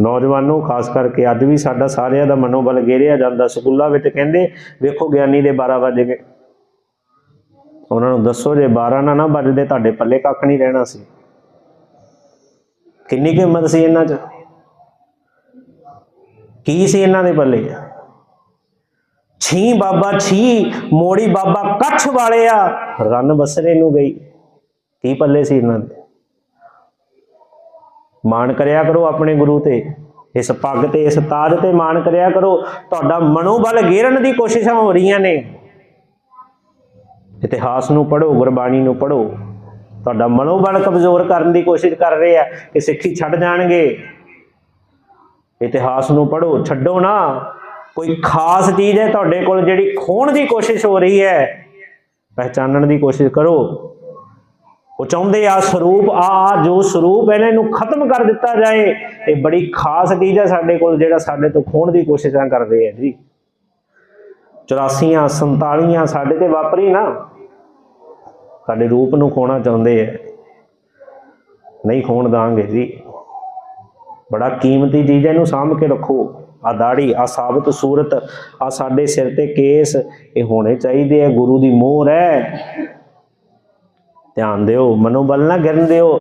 ਨੌਜਵਾਨੋ, ਖਾਸ ਕਰਕੇ ਅੱਜ ਵੀ ਸਾਡਾ ਸਾਰਿਆਂ ਦਾ ਮਨੋਬਲ ਗੇਰਿਆ ਜਾਂਦਾ। ਸਕੂਲਾਂ ਵਿੱਚ ਕਹਿੰਦੇ, ਵੇਖੋ ਗਿਆਨੀ ਦੇ 12 ਵਜੇ ਗਏ। ਉਹਨਾਂ ਨੂੰ ਦੱਸੋ ਜੇ 12 ਨਾ ਨਾ ਵੱਜਦੇ, ਤੁਹਾਡੇ ਪੱਲੇ ਕੱਖ ਨਹੀਂ ਰਹਿਣਾ ਸੀ। ਕਿੰਨੀ ਕੁ ਹਿੰਮਤ ਸੀ ਇਹਨਾਂ 'ਚ? ਕੀ ਸੀ ਇਹਨਾਂ ਦੇ ਪੱਲੇ? ਛੀ ਬਾਬਾ ਛੀ, ਮੋੜੀ ਬਾਬਾ ਕੱਛ ਵਾਲਿਆ ਰਨ ਬਸਰੇ ਨੂੰ ਗਈ। ਕੀ ਪੱਲੇ ਸੀ ਇਹਨਾਂ ਦੇ? ਮਾਣ ਕਰਿਆ ਕਰੋ ਆਪਣੇ ਗੁਰੂ ਤੇ। ਇਸ ਪੱਗ ਤੇ, ਇਸ ਤਾਜ ਤੇ ਮਾਣ ਕਰਿਆ ਕਰੋ। ਤੁਹਾਡਾ ਮਨੋਬਲ ਗੇਰਨ ਦੀ ਕੋਸ਼ਿਸ਼ਾਂ ਹੋ ਰਹੀਆਂ ਨੇ। ਇਤਿਹਾਸ ਨੂੰ ਪੜ੍ਹੋ, ਗੁਰਬਾਣੀ ਨੂੰ ਪੜ੍ਹੋ। ਤੁਹਾਡਾ ਮਨੋਬਲ ਕਮਜ਼ੋਰ ਕਰਨ ਦੀ ਕੋਸ਼ਿਸ਼ ਕਰ ਰਹੇ ਆ ਕਿ ਸਿੱਖੀ ਛੱਡ ਜਾਣਗੇ। ਇਤਿਹਾਸ ਨੂੰ ਪੜ੍ਹੋ, ਛੱਡੋ ਨਾ। ਕੋਈ ਖਾਸ ਚੀਜ਼ ਹੈ ਤੁਹਾਡੇ ਕੋਲ ਜਿਹੜੀ ਖੋਣ ਦੀ ਕੋਸ਼ਿਸ਼ ਹੋ ਰਹੀ ਹੈ। ਪਹਿਚਾਨਣ ਦੀ ਕੋਸ਼ਿਸ਼ ਕਰੋ। ਉਹ ਚਾਹੁੰਦੇ ਆ ਸਰੂਪ, ਆ ਆ, ਜੋ ਸਰੂਪ ਇਹਨਾਂ ਨੂੰ ਖਤਮ ਕਰ ਦਿੱਤਾ ਜਾਏ, ਇਹ ਬੜੀ ਖਾਸ ਚੀਜ਼ ਹੈ ਸਾਡੇ ਕੋਲ, ਜਿਹੜਾ ਸਾਡੇ ਤੋਂ ਖੋਣ ਦੀ ਕੋਸ਼ਿਸ਼ਾਂ ਕਰਦੇ ਆ ਜੀ। 84 47 ਸਾਡੇ ਤੇ ਵਾਪਰੀ ਨਾ। ਸਾਡੇ ਰੂਪ ਨੂੰ ਖੋਣਾ ਚਾਹੁੰਦੇ ਆ ਨਹੀਂ ਖੋਣ ਦਾਂਗੇ ਜੀ। ਬੜਾ ਕੀਮਤੀ ਚੀਜ਼ ਹੈ, ਇਹਨੂੰ ਸਾਂਭ ਕੇ ਰੱਖੋ। ਆ ਦਾੜੀ, ਆ ਸਾਬਤ ਸੂਰਤ, ਆ ਸਾਡੇ ਸਿਰ ਤੇ ਕੇਸ, ਇਹ ਹੋਣੇ ਚਾਹੀਦੇ ਆ ਗੁਰੂ ਦੀ ਮੋਹਰ ਹੈ। ਧਿਆਨ ਦਿਓ ਮਨੋਬਲ ਨਾ ਗਿਰਨ ਦਿਓ।